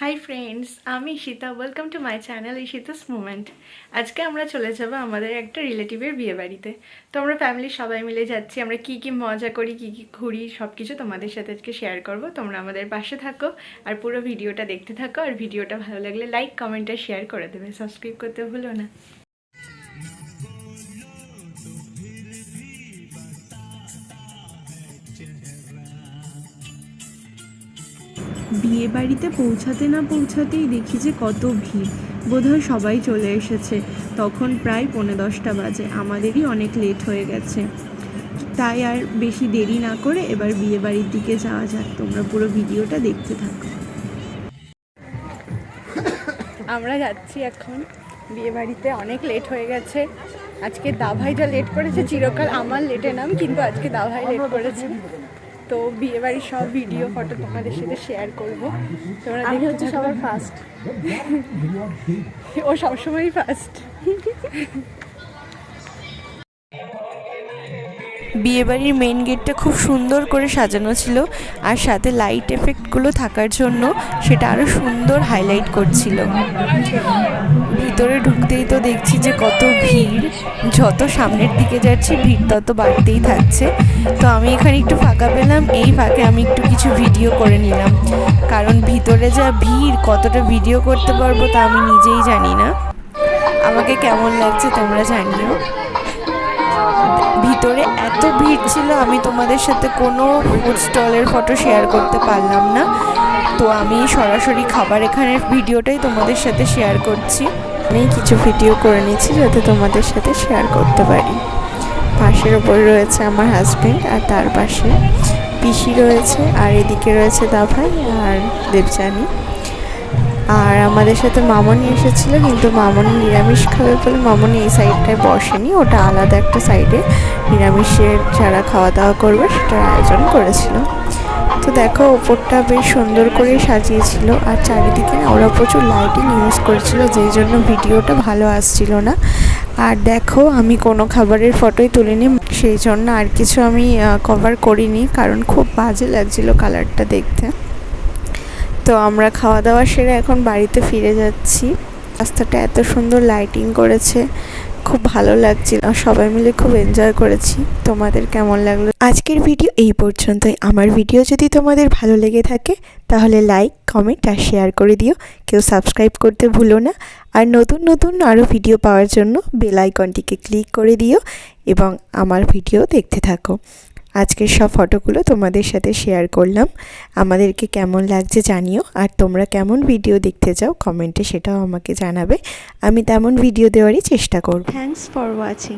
High friends আমি Sita welcome to my channel Ishita's moment আজকে আমরা চলে যাব আমাদের একটা রিলেটিভের বিয়ে বাড়িতে। তো আমরা ফ্যামিলির সবাই মিলে যাচ্ছি। আমরা কি কি মজা করি, কি কি ঘুরি সব কিছু তোমাদের সাথে আজকে শেয়ার করব। তোমরা আমাদের পাশে থাকো আর পুরো ভিডিওটা দেখতে থাকো। আর ভিডিওটা ভালো লাগলে লাইক কমেন্ট আর শেয়ার করে দেবে। সাবস্ক্রাইব করতে ভুলো না। বিয়ে বাড়িতে পৌঁছাতে না পৌঁছাতেই দেখি যে কত ভিড়। বোধহয় সবাই চলে এসেছে। তখন প্রায় পৌনে দশটা বাজে। আমাদেরই অনেক লেট হয়ে গেছে। তাই আর বেশি দেরি না করে এবার বিয়ে বাড়ির দিকে যাওয়া যাক। তোমরা পুরো ভিডিওটা দেখতে থাকো। আমরা যাচ্ছি এখন। বিয়ে বাড়িতে অনেক লেট হয়ে গেছে। আজকে দাভাইটা লেট করেছে। চিরকাল আমার লেটে নাম, কিন্তু আজকে দাভাই লেট করেছে। তো বিয়ে বাড়ির সব ভিডিও ফটো তোমাদের সাথে শেয়ার করব। তোমরা আমি হচ্ছে সবার ফার্স্ট ও সবসময়ই ফার্স্ট বিয়েবাড়ির মেইন গেটটা খুব সুন্দর করে সাজানো ছিল আর সাথে লাইট এফেক্টগুলো থাকার জন্য সেটা আরও সুন্দর হাইলাইট করছিল। ভিতরে ঢুকতেই তো দেখছি যে কত ভিড়। যত সামনের দিকে যাচ্ছি, ভিড় তত বাড়তেই থাকছে। তো আমি এখানে একটু ফাঁকা পেলাম, এই ফাঁকে আমি একটু কিছু ভিডিও করে নিলাম। কারণ ভিতরে যা ভিড়, কতটা ভিডিও করতে পারব তা আমি নিজেই জানি না। আমাকে কেমন লাগছে তোমরা জানিও। ভিতরে এত ভিড় ছিল, আমি তোমাদের সাথে কোনো ফুড স্টলের ফটো শেয়ার করতে পারলাম না। তো আমি সরাসরি খাবার এখানের ভিডিওটাই তোমাদের সাথে শেয়ার করছি। আমি কিছু ভিডিও করে নিচ্ছি যাতে তোমাদের সাথে শেয়ার করতে পারি। পাশের ওপরে রয়েছে আমার হাজবেন্ড আর তার পাশে পিসি রয়েছে, আর এদিকে রয়েছে দাভাই আর দেবজানি আর আমাদের সাথে মামনি এসেছিল, কিন্তু মামনি নিরামিষ খাবে বলে মামনি এই সাইডটায় বসেনি, ওটা আলাদা একটা সাইডে নিরামিষের যারা খাওয়া দাওয়া করবে সেটার আয়োজন করেছিল। তো দেখো, ওপরটা বেশ সুন্দর করে সাজিয়েছিল, আর চারিদিকে না ওরা প্রচুর লাইটিং ইউজ করেছিল, যেই জন্য ভিডিওটা ভালো আসছিল না। আর দেখো, আমি কোনো খাবারের ফটোই তুলিনি, সেই জন্য আর কিছু আমি কভার করিনি, কারণ খুব বাজে লাগছিল কালারটা দেখতে। তো আমরা খাওয়া দাওয়া সেরে এখন বাড়িতে ফিরে যাচ্ছি। রাস্তাটা এত সুন্দর লাইটিং করেছে, খুব ভালো লাগছিল সবাই মিলে খুব এনজয় করেছি। তোমাদের কেমন লাগল? আজকের ভিডিও এই পর্যন্তই। আমার ভিডিও যদি তোমাদের ভালো লেগে থাকে, তাহলে লাইক কমেন্ট আর শেয়ার করে দিও। কেউ সাবস্ক্রাইব করতে ভুলো না। আর নতুন নতুন আরও ভিডিও পাওয়ার জন্য বেল আইকনটিকে ক্লিক করে দিও এবং আমার ভিডিও দেখতে থাকো। আজকের সব ফটোগুলো তোমাদের সাথে শেয়ার করলাম। আমাদেরকে কেমন লাগছে জানিও। আর তোমরা কেমন ভিডিও দেখতে চাও কমেন্টে সেটাও আমাকে জানাবে। আমি তেমন ভিডিও দেওয়ারই চেষ্টা করব। Thanks for watching